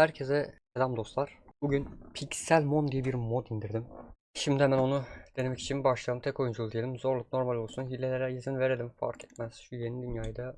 Herkese selam dostlar. Bugün Pixelmon diye bir mod indirdim. Şimdi hemen onu denemek için başlayalım. Tek oyunculu diyelim. Zorluk normal olsun. Hilelere izin verelim. Fark etmez. Şu yeni dünyayı da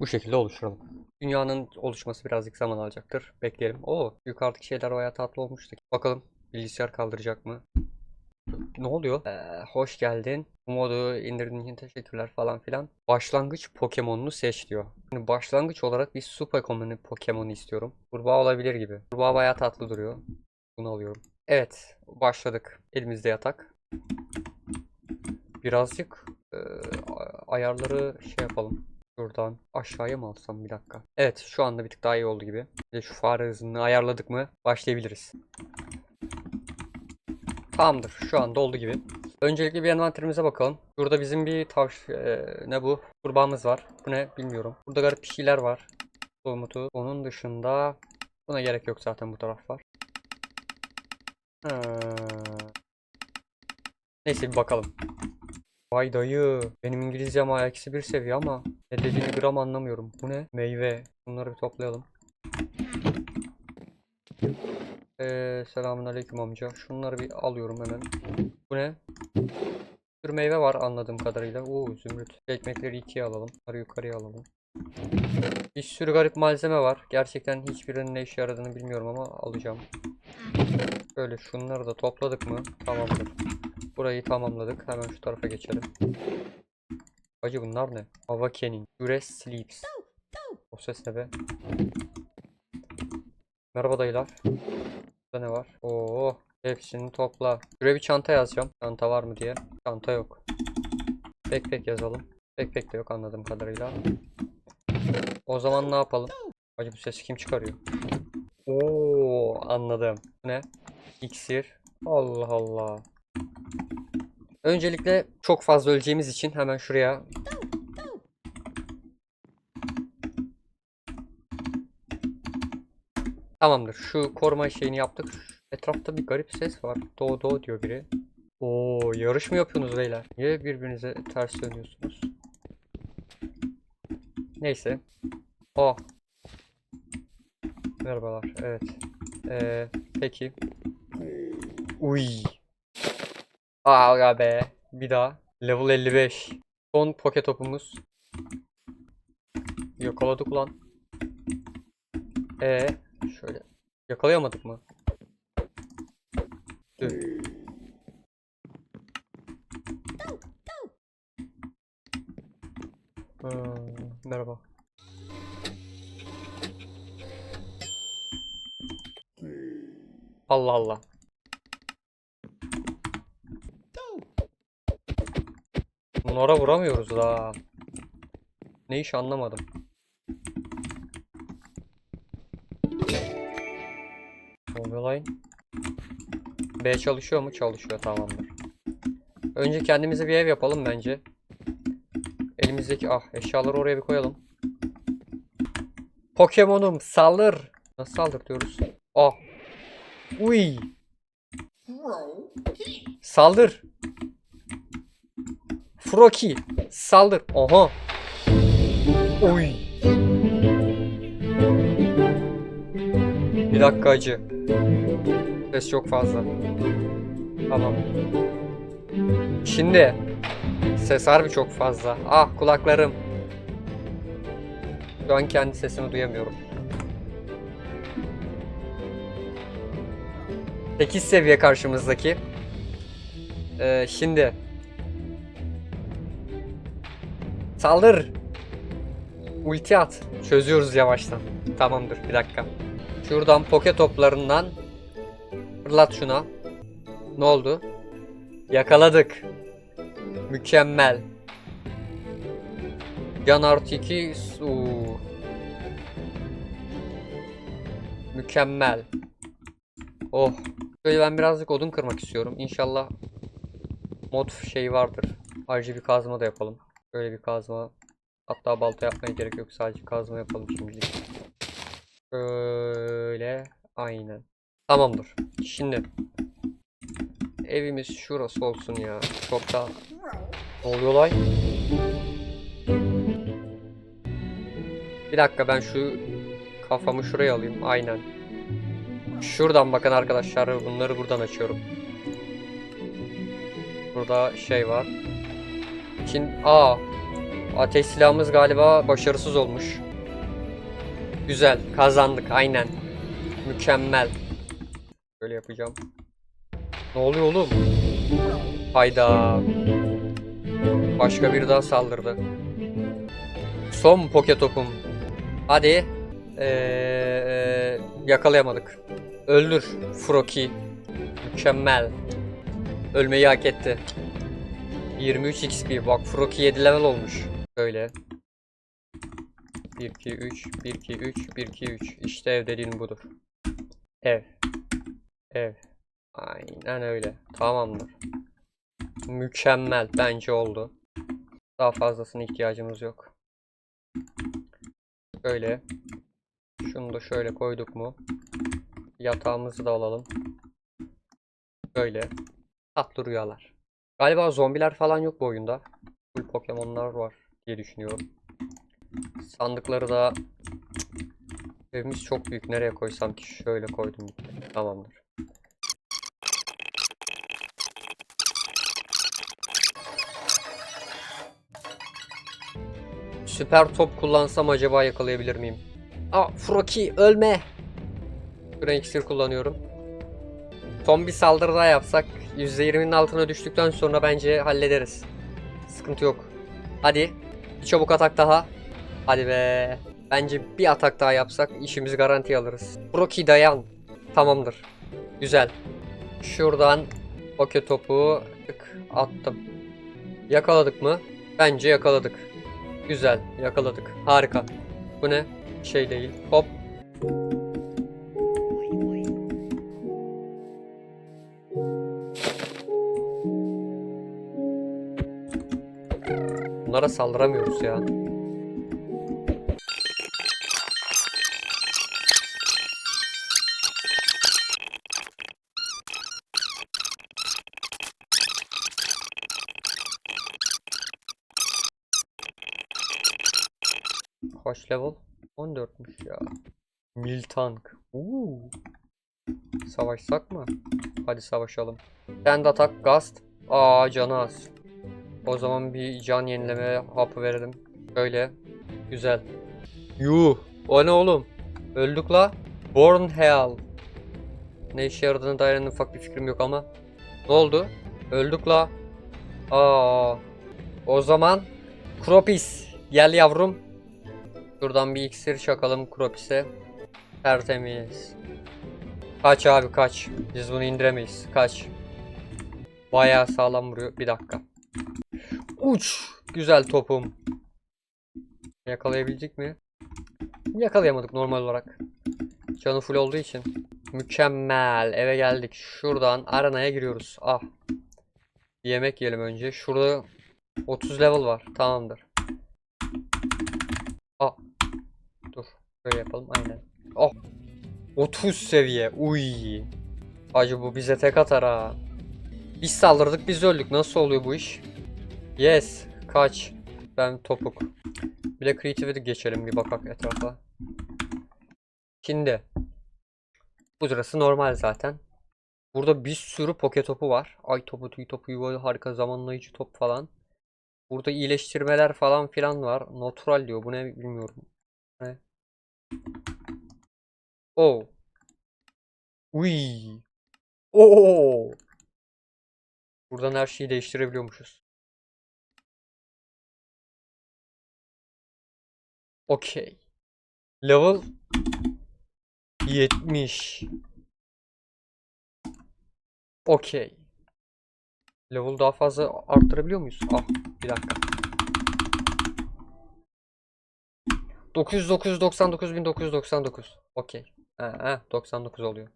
bu şekilde oluşturalım. Dünyanın oluşması birazcık zaman alacaktır. Bekleyelim. Oo, yukarıdaki şeyler bayağı tatlı olmuştu. Bakalım bilgisayar kaldıracak mı? Ne oluyor? Ee, hoş geldin. Bu modu indirdiğin için teşekkürler falan filan. Başlangıç Pokemon'unu seç diyor. Şimdi başlangıç olarak bir su Pokemon'u Pokemon'u istiyorum. Kurbağa olabilir gibi. Kurbağa bayağı tatlı duruyor. Bunu alıyorum. Evet, başladık. Elimizde yatak. Birazcık e, ayarları şey yapalım. Şuradan aşağıya mı alsam bir dakika. Evet, şu anda bir tık daha iyi oldu gibi. Şu fare hızını ayarladık mı başlayabiliriz. Tamamdır. Şu anda oldu gibi. Öncelikle bir envanterimize bakalım. Burada bizim bir tavş eee, ne bu? Kurbağamız var. Bu ne bilmiyorum. Burada garip bir şeyler var. Umutu. Onun dışında buna gerek yok zaten bu taraf var. Ha. Neyse bir bakalım. Vay dayı. Benim İngilizcem eksi bir seviye ama ne dediğini gram anlamıyorum. Bu ne? Meyve. Bunları bir toplayalım. Ee, selamun aleyküm amca. Şunları bir alıyorum hemen. Bu ne? Bir meyve var anladığım kadarıyla. Oo zümrüt. Ekmekleri ikiye alalım. Bunları yukarıya alalım. Bir sürü garip malzeme var. Gerçekten hiçbirinin ne işe yaradığını bilmiyorum ama alacağım. Böyle şunları da topladık mı? Tamamdır. Burayı tamamladık. Hemen şu tarafa geçelim. Acı bunlar ne? Awakening. Duress Sleeps. O ses ne be? Merhaba dayılar. Burada ne var? Oo, hepsini topla. Şuraya bir çanta yazacağım. Çanta var mı diye. Çanta yok. Pek pek yazalım. Pek pek de yok anladığım kadarıyla. O zaman ne yapalım? Acı bu sesi kim çıkarıyor? Oo, anladım. Ne? İksir. Allah Allah. Öncelikle çok fazla öleceğimiz için hemen şuraya Tamamdır. Şu koruma şeyini yaptık. Etrafta bir garip ses var. Do do diyor biri. Oo, yarış mı yapıyorsunuz beyler? Niye birbirinize ters dönüyorsunuz? Neyse. Oh. Merhabalar. Evet. Ee, peki. Uy. Aga be. Bir daha. Level 55. Son poke topumuz. Yakaladık ulan. Ee, şöyle. Yakalayamadık mı? Dur. Hmm, merhaba. Allah Allah. Bunlara vuramıyoruz daha. Ne iş anlamadım. Lan? B çalışıyor mu? Çalışıyor tamamdır. Önce kendimize bir ev yapalım bence. Elimizdeki ah eşyaları oraya bir koyalım. Pokemon'um saldır. Nasıl saldır diyoruz? Ah. Uy. Saldır. Froki. Saldır. Oha. Uy. Bir dakika acı. Ses çok fazla. Tamam. Şimdi ses harbi çok fazla. Ah kulaklarım. Şu an kendi sesimi duyamıyorum. 8 seviye karşımızdaki. Ee, şimdi saldır. Ulti at. Çözüyoruz yavaştan. Tamamdır bir dakika. Şuradan poke toplarından fırlat şuna. Ne oldu? Yakaladık. Mükemmel. Can artı 2. Uuu. Mükemmel. Oh. Şöyle ben birazcık odun kırmak istiyorum. İnşallah mod şey vardır. Ayrıca bir kazma da yapalım. Böyle bir kazma. Hatta balta yapmaya gerek yok. Sadece kazma yapalım şimdilik. Şöyle. Aynen. Tamamdır. Şimdi. Evimiz şurası olsun ya. Çok da... Ne oluyor lan? Bir dakika ben şu kafamı şuraya alayım. Aynen. Şuradan bakın arkadaşlar. Bunları buradan açıyorum. Burada şey var. Çin... Aa. Ateş silahımız galiba başarısız olmuş. Güzel. Kazandık. Aynen. Mükemmel. Böyle yapacağım. Ne oluyor oğlum? Hayda. Başka biri daha saldırdı. Son poke topum. Hadi. Ee, yakalayamadık. Öldür Froki. Mükemmel. Ölmeyi hak etti. 23 XP. Bak Froki 7 level olmuş. Böyle. 1 2 3 1 2 3 1 2 3. İşte ev dediğin budur. Ev. Ev. Aynen öyle. Tamamdır. Mükemmel. Bence oldu. Daha fazlasına ihtiyacımız yok. Şöyle. Şunu da şöyle koyduk mu? Yatağımızı da alalım. Böyle. Tatlı rüyalar. Galiba zombiler falan yok bu oyunda. Full Pokemon'lar var diye düşünüyorum. Sandıkları da evimiz çok büyük. Nereye koysam ki? Şöyle koydum. Tamamdır. Süper top kullansam acaba yakalayabilir miyim? Aa Froki ölme. Şuraya iksir kullanıyorum. Son bir saldırı daha yapsak %20'nin altına düştükten sonra bence hallederiz. Sıkıntı yok. Hadi. Bir çabuk atak daha. Hadi be. Bence bir atak daha yapsak işimizi garantiye alırız. Froki dayan. Tamamdır. Güzel. Şuradan poke topu attım. Yakaladık mı? Bence yakaladık. Güzel, yakaladık. Harika. Bu ne? Şey değil. Hop. Bunlara saldıramıyoruz ya. Kaç level? 14'müş ya. Mil tank. Uuu. Savaşsak mı? Hadi savaşalım. Send atak gast. Aa canı az. O zaman bir can yenileme hapı verelim. Böyle. Güzel. Yuh. O ne oğlum? Öldük la. Born Hell. Ne işe yaradığına dair en ufak bir fikrim yok ama. Ne oldu? Öldük la. Aa. O zaman Kropis. Gel yavrum. Şuradan bir iksir çakalım Kropis'e. Tertemiz. Kaç abi kaç. Biz bunu indiremeyiz. Kaç. Bayağı sağlam vuruyor. Bir dakika. Uç. Güzel topum. Yakalayabildik mi? Yakalayamadık normal olarak. Canı full olduğu için. Mükemmel. Eve geldik. Şuradan arenaya giriyoruz. Ah. Yemek yiyelim önce. Şurada 30 level var. Tamamdır. Ah. Dur. Böyle yapalım. Aynen. Oh. 30 seviye. Uy. Acı bu bize tek atar ha. Biz saldırdık biz öldük. Nasıl oluyor bu iş? Yes. Kaç. Ben topuk. Bir de creative'e geçelim bir bakak etrafa. Şimdi. Bu sırası normal zaten. Burada bir sürü poke topu var. Ay topu, tüy topu, yuva, harika zamanlayıcı top falan. Burada iyileştirmeler falan filan var. Natural diyor. Bu ne bilmiyorum. Oo. Uy. Oo. Buradan her şeyi değiştirebiliyormuşuz. Okey. Level 70. Okey. Level daha fazla arttırabiliyor muyuz? Ah bir dakika. 999.999. Okey. Ha, ha, 99 oluyor.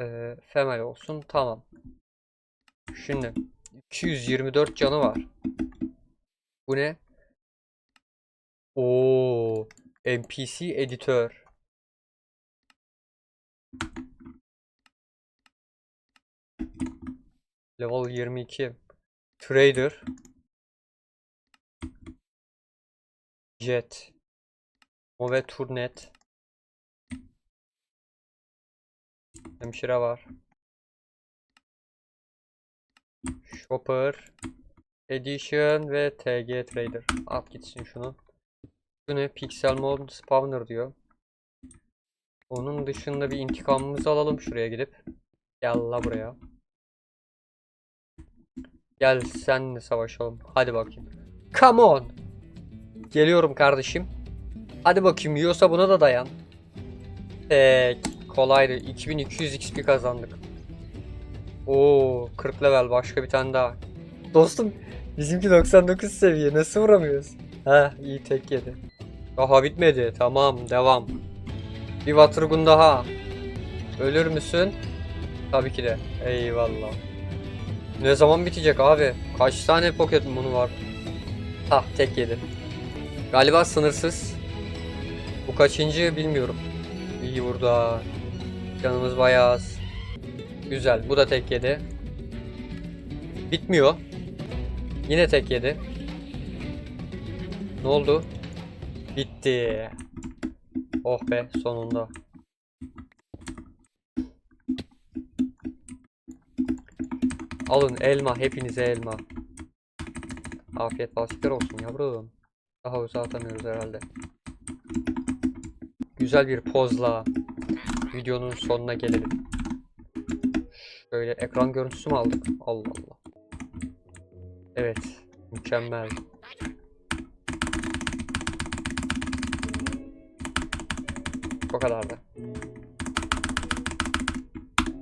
Ee, femel olsun. Tamam. Şimdi 224 canı var. Bu ne? Oo, NPC editör. Level 22. Trader. Jet. Move Turnet. Hemşire var. Shopper. Edition ve TG Trader. At gitsin şunu. Bu ne? Pixel Mode Spawner diyor. Onun dışında bir intikamımızı alalım şuraya gidip. Gel la buraya. Gel senle savaşalım. Hadi bakayım. Come on. Geliyorum kardeşim. Hadi bakayım yiyorsa buna da dayan. Tek. Kolaydı. 2200 XP kazandık. Oo 40 level başka bir tane daha. Dostum bizimki 99 seviye nasıl vuramıyoruz? Ha iyi tek yedi. Daha bitmedi. Tamam devam. Bir Watergun daha. Ölür müsün? Tabii ki de. Eyvallah. Ne zaman bitecek abi? Kaç tane Pokemon'u var? Ha tek yedi. Galiba sınırsız. Bu kaçıncı bilmiyorum. İyi vurdu. Canımız bayağı az. Güzel. Bu da tek yedi. Bitmiyor. Yine tek yedi. Ne oldu? Bitti. Oh be sonunda. Alın elma hepinize elma. Afiyet bal olsun yavrum. Daha uzağa atamıyoruz herhalde. Güzel bir pozla videonun sonuna gelelim. Şöyle ekran görüntüsü mü aldık? Allah Allah. Evet, mükemmel. O kadar da.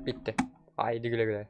Bitti. Haydi güle güle.